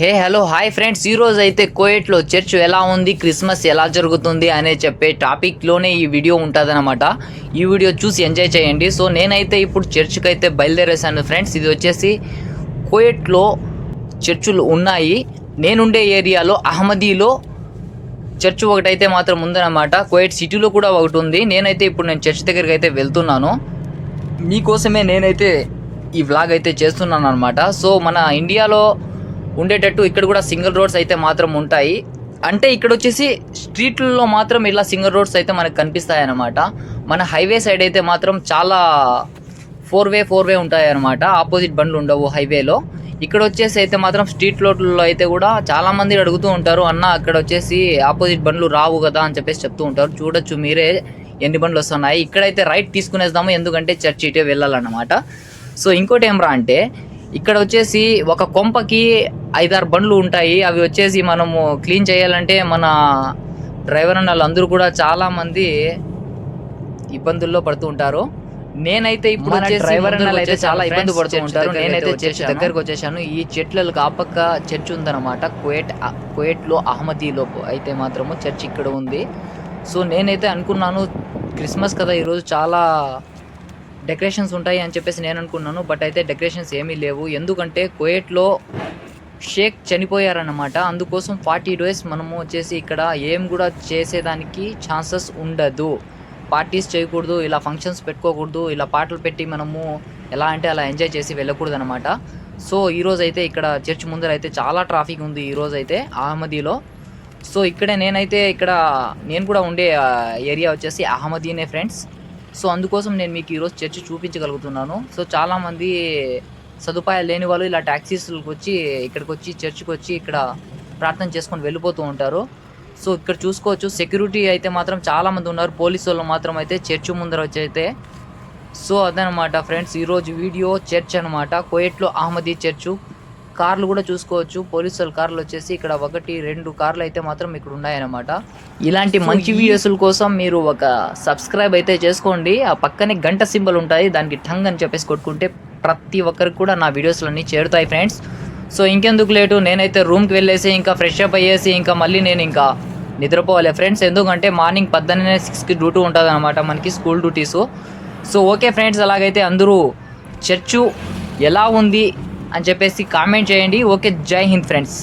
Hey hello hi friends. ఈరోజు అయితే కోయట్లో church ఎలా ఉంది క్రిస్మస్ ఎలా జరుగుతుంది అనే చెప్పే టాపిక్లోనే ఈ వీడియో ఉంటుందన్నమాట. ఈ వీడియో చూసి ఎంజాయ్ చేయండి. సో నేనైతే ఇప్పుడు చర్చ్కి అయితే బయలుదేరేసాను ఫ్రెండ్స్. ఇది వచ్చేసి కోయట్లో చర్చులు ఉన్నాయి. నేనుండే ఏరియాలో అహ్మదీలో చర్చ్ ఒకటైతే మాత్రం ఉందన్నమాట. కోయట్ సిటీలో కూడా ఒకటి ఉంది. నేనైతే ఇప్పుడు నేను చర్చ్ దగ్గరికి అయితే వెళ్తున్నాను. మీకోసమే నేనైతే ఈ వ్లాగ్ అయితే చేస్తున్నాను అనమాట సో మన ఇండియాలో ఉండేటట్టు ఇక్కడ కూడా సింగిల్ రోడ్స్ అయితే మాత్రం ఉంటాయి. అంటే ఇక్కడ వచ్చేసి స్ట్రీట్లలో మాత్రం ఇలా సింగిల్ రోడ్స్ అయితే మనకు కనిపిస్తాయి అన్నమాట మన హైవే సైడ్ అయితే మాత్రం చాలా ఫోర్ వే ఫోర్ వే ఉంటాయి అన్నమాట ఆపోజిట్ బండ్లు ఉండవు హైవేలో. ఇక్కడ వచ్చేసి అయితే మాత్రం స్ట్రీట్ రోడ్లలో అయితే కూడా చాలామంది అడుగుతూ ఉంటారు అన్న అక్కడ వచ్చేసి ఆపోజిట్ బండ్లు రావు కదా అని చెప్పేసి చెప్తూ ఉంటారు. చూడొచ్చు మీరే ఎన్ని బండ్లు వస్తున్నాయి. ఇక్కడైతే రైట్ తీసుకునేద్దాము ఎందుకంటే చర్చ్ ఇటే వెళ్ళాలన్నమాట. సో ఇంకోటి ఏమరా అంటే ఇక్కడ వచ్చేసి ఒక కొంపకి ఐదారు బండ్లు ఉంటాయి. అవి వచ్చేసి మనము క్లీన్ చేయాలంటే మన డ్రైవర్ అన్న వాళ్ళందరూ కూడా చాలా మంది ఇబ్బందుల్లో పడుతూ ఉంటారు. నేనైతే ఇప్పుడు డ్రైవర్ అయితే చాలా ఇబ్బంది పడుతూ ఉంటారు. నేనైతే చర్చ్ దగ్గరకు వచ్చేసాను. ఈ చెట్లకు ఆ పక్క చర్చ్ ఉందన్నమాట. కువైట్ కువైట్లో అహ్మదీలో అయితే మాత్రము చర్చ్ ఇక్కడ ఉంది. సో నేనైతే అనుకున్నాను క్రిస్మస్ కదా ఈరోజు చాలా డెకరేషన్స్ ఉంటాయి అని చెప్పేసి నేను అనుకున్నాను. బట్ అయితే డెకరేషన్స్ ఏమీ లేవు. ఎందుకంటే కువైట్లో షేక్ చనిపోయారన్నమాట. అందుకోసం ఫార్టీ డేస్ మనము వచ్చేసి ఇక్కడ ఏం కూడా చేసేదానికి ఛాన్సెస్ ఉండదు. పార్టీస్ చేయకూడదు ఇలా ఫంక్షన్స్ పెట్టుకోకూడదు ఇలా పాటలు పెట్టి మనము ఎలా అంటే అలా ఎంజాయ్ చేసి వెళ్ళకూడదు అనమాట సో ఈరోజు అయితే ఇక్కడ చర్చ్ ముందర అయితే చాలా ట్రాఫిక్ ఉంది ఈరోజు అయితే అహ్మదీలో. సో ఇక్కడే నేనైతే ఇక్కడ నేను కూడా ఉండే ఏరియా వచ్చేసి అహ్మదీనే ఫ్రెండ్స్. సో అందుకోసం నేను మీకు ఈరోజు చర్చ్ చూపించగలుగుతున్నాను. సో చాలామంది సదుపాయాలు లేని వాళ్ళు ఇలా ట్యాక్సీస్కి వచ్చి ఇక్కడికి వచ్చి చర్చ్కి వచ్చి ఇక్కడ ప్రార్థన చేసుకొని వెళ్ళిపోతూ ఉంటారు. సో ఇక్కడ చూసుకోవచ్చు. సెక్యూరిటీ అయితే మాత్రం చాలా మంది ఉన్నారు. పోలీసు వాళ్ళు మాత్రం అయితే చర్చ్ ముందర వచ్చి అయితే సో అదనమాట ఫ్రెండ్స్. ఈరోజు వీడియో చర్చ్ అనమాట కోయట్లో అహ్మదీ చర్చు. కార్లు కూడా చూసుకోవచ్చు. పోలీసు వాళ్ళ కార్లు వచ్చేసి ఇక్కడ ఒకటి రెండు కార్లు అయితే మాత్రం ఇక్కడ ఉన్నాయన్నమాట. ఇలాంటి మంచి వీడియోస్ కోసం మీరు ఒక సబ్స్క్రైబ్ అయితే చేసుకోండి. ఆ పక్కనే గంట సింబల్ ఉంటుంది దానికి టంగ్ అని చెప్పేసి కొట్టుకుంటే ప్రతి ఒక్కరికి కూడా నా వీడియోస్లన్నీ చేరుతాయి ఫ్రెండ్స్. సో ఇంకెందుకు లేటు నేనైతే రూమ్కి వెళ్ళేసి ఇంకా ఫ్రెష్ అప్ అయ్యేసి ఇంకా మళ్ళీ నేను ఇంకా నిద్రపోవాలి ఫ్రెండ్స్. ఎందుకంటే మార్నింగ్ పద్దెనిమిది సిక్స్కి డ్యూటీ ఉంటుంది అనమాట మనకి school duties. So okay friends అలాగైతే అందరూ చర్చు ఎలా ఉంది అని చెప్పేసి కామెంట్ చేయండి. ఓకే జై హింద్ ఫ్రెండ్స్.